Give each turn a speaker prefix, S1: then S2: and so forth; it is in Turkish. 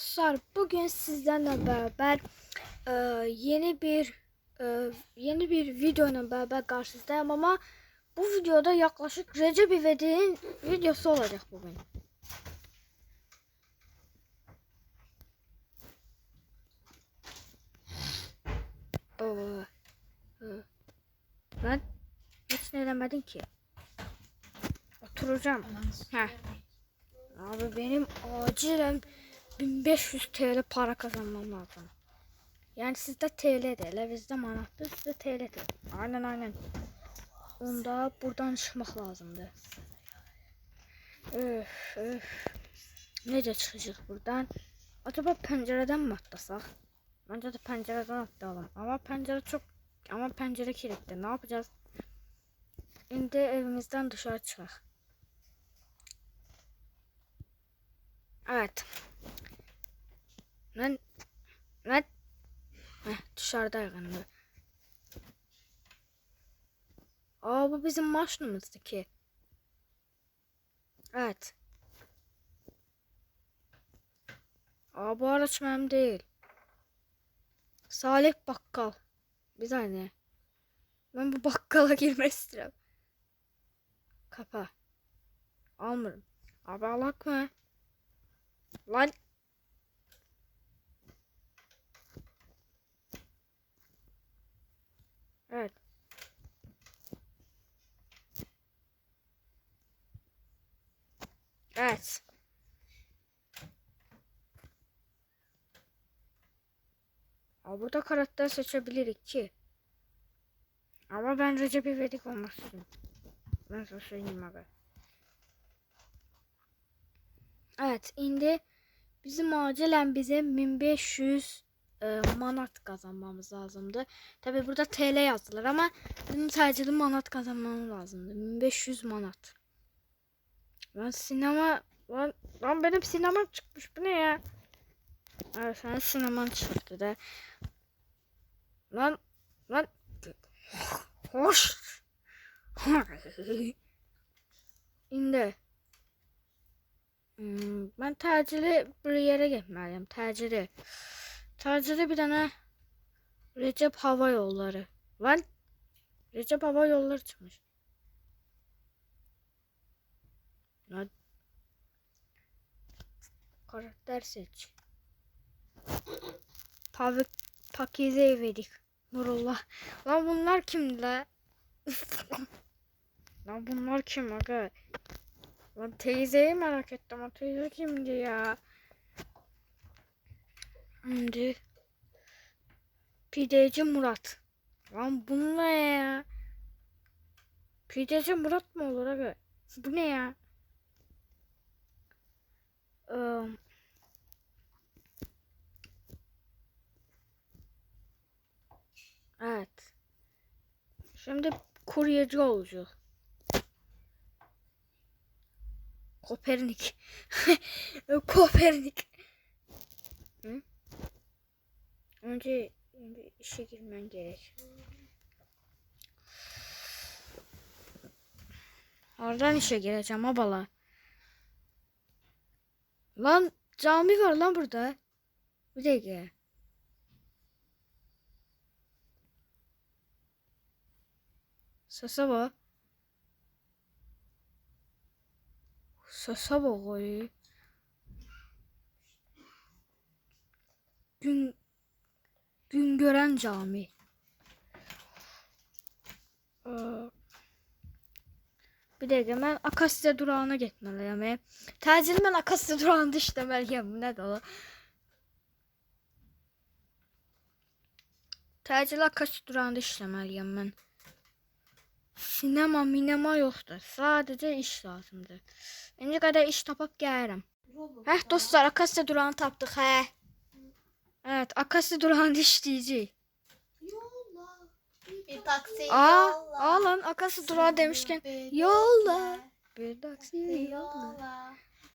S1: Dostlar bugün sizlerle beraber e, yeni bir e, yeni bir videonun beraber karşınızdayım ama bu videoda yaklaşık Recep İvedik'in videosu olacak bugün. Baba. e, Ben hiç ne demedim ki. Oturacağım. Heh. Abi benim acilen 1500 TL para kazanmam lazım. Yani sizde TL değil, bizde manattır, sizde TL değil. Aynen aynen. Onda buradan çıkmak lazımdı. Öf öf. Nece çıkacak buradan? Acaba pencereden mi atlasak? Bence de pencereden atlayalım. Ama pencere çok... Ama pencere kilitli. Ne yapacağız? Şimdi evimizden dışarı çıkak. Evet. Lan lan Heh, dışarıda yandı. Aa bu bizim maşinımızdaki. Evet. Aa bu araç benim değil. Salih Bakkal. Bir saniye. Ben bu bakkala girmek istiyorum. Kapa. Almıyorum. Abi alak mı? Lan. Evet. Evet. Aa, burada karakter seçebiliriz ki. Ama ben Recep İvedik olmak. Ben sana söyleyeyim abi. Evet, indi bizim acilen bizim 1500 e, manat kazanmamız lazımdı. Tabi burada TL yazdılar ama bizim sadece manat kazanmamız lazımdı. 1500 manat. Lan sinema lan, lan benim sinemam çıkmış bu ne ya? Evet sen sineman çıktı da. Lan lan hoş. İndi. Hmm, ben tacili bir yere gitmeliyim. Tacili. Tacili bir tane Recep Hava Yolları. Lan Recep Hava Yolları çıkmış. Lan. Karakter seç. Tabi Pakize Evedik. Nurullah. Lan bunlar kimdi la? Lan bunlar kim aga? Lan teyzeyi merak ettim. O teyze kimdi ya? Şimdi Pideci Murat. Lan bu ne ya? Pideci Murat mı olur abi? Bu ne ya? Ee, evet. Şimdi kuryeci olacak. Kopernik. Kopernik. Hı? Önce bir işe girmen gerek. Oradan işe gireceğim abala. Lan cami var lan burada. Bir dakika. Sese bak. Sese bak oy. Gün Güngören Cami. Ee, bir dakika ben Akasya durağına gitmeliyim. Təcili mən Akasya durağında işləməliyəm. Bu nədir o? Təcili Akasya durağında işləməliyəm mən. Sinema, minema yoxdur. Sadəcə iş lazımdır. İndi qədər iş tapıb gəlirəm. Heh dostlar Akasya durağını tapdıq, hə. Evet, Akasya durağında işleyeceğiz.
S2: Bir taksi
S1: Aa,
S2: yolla.
S1: aa lan Akasya durağı demişken yolla. Bir taksi.
S2: Yolla.